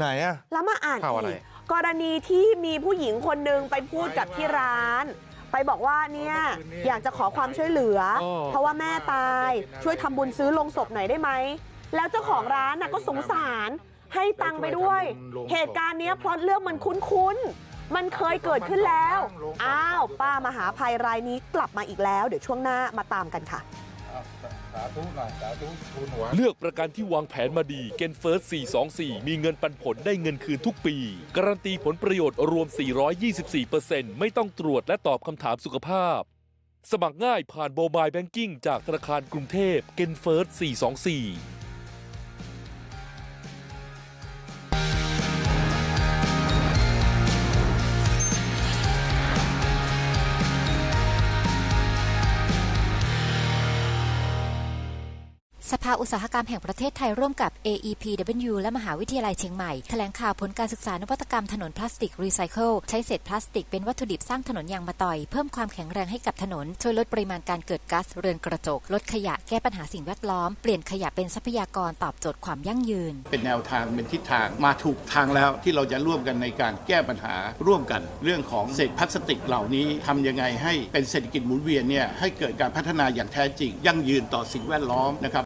ไหนอะแล้วมาอ่านข่าวอะไรอีกกรณีที่มีผู้หญิงคนหนึ่งไปพูดกับที่ร้านไปบอกว่าเนี่ยอยากจะขอความช่วยเหลืออ๋อเพราะว่าแม่ตายช่วยทำบุญซื้อลงศพหน่อยได้ไหม แล้วเจ้าของร้านน่ะก็สงสารให้ตังค์ไปด้วย เหตุการณ์เนี้ยเพราะเรื่องมันคุ้นๆ มันเคยเกิดขึ้นแล้ว อ้าว ป้ามหาภัยรายนี้กลับมาอีกแล้ว เดี๋ยวช่วงหน้ามาตามกันค่ะ สาธุหน่อยสาธุทูลหัวเลือกประกันที่วางแผนมาดีเกนเฟิร์ส424 มีเงินปันผลได้เงินคืนทุกปี การันตีผลประโยชน์รวม 424%ไม่ต้องตรวจและตอบคำถามสุขภาพ สมัครง่ายผ่านโมบายแบงกิ้งจากธนาคารกรุงเทพเกนเฟิร์ส424 สภาอุตสาหกรรมแห่งประเทศไทยร่วมกับ AEPW และมหาวิทยาลัยเชียงใหม่ แถลงข่าวผลการศึกษานวัตกรรมถนนพลาสติกรีไซเคิลใช้เศษพลาสติกเป็นวัตถุดิบสร้างถนนยางมะตอย เพิ่มความแข็งแรงให้กับถนน ช่วยลดปริมาณการเกิดก๊าซเรือนกระจก ลดขยะแก้ปัญหาสิ่งแวดล้อม เปลี่ยนขยะเป็นทรัพยากรตอบโจทย์ความยั่งยืน เป็นแนวทางเป็นทิศทางมาถูกทางแล้วที่เราจะร่วมกันในการแก้ปัญหาร่วมกัน เรื่องของเศษพลาสติกเหล่านี้ทำยังไงให้เป็นเศรษฐกิจหมุนเวียนเนี่ยให้เกิดการพัฒนาอย่างแท้จริง ยั่งยืนต่อสิ่งแวดล้อมนะครับ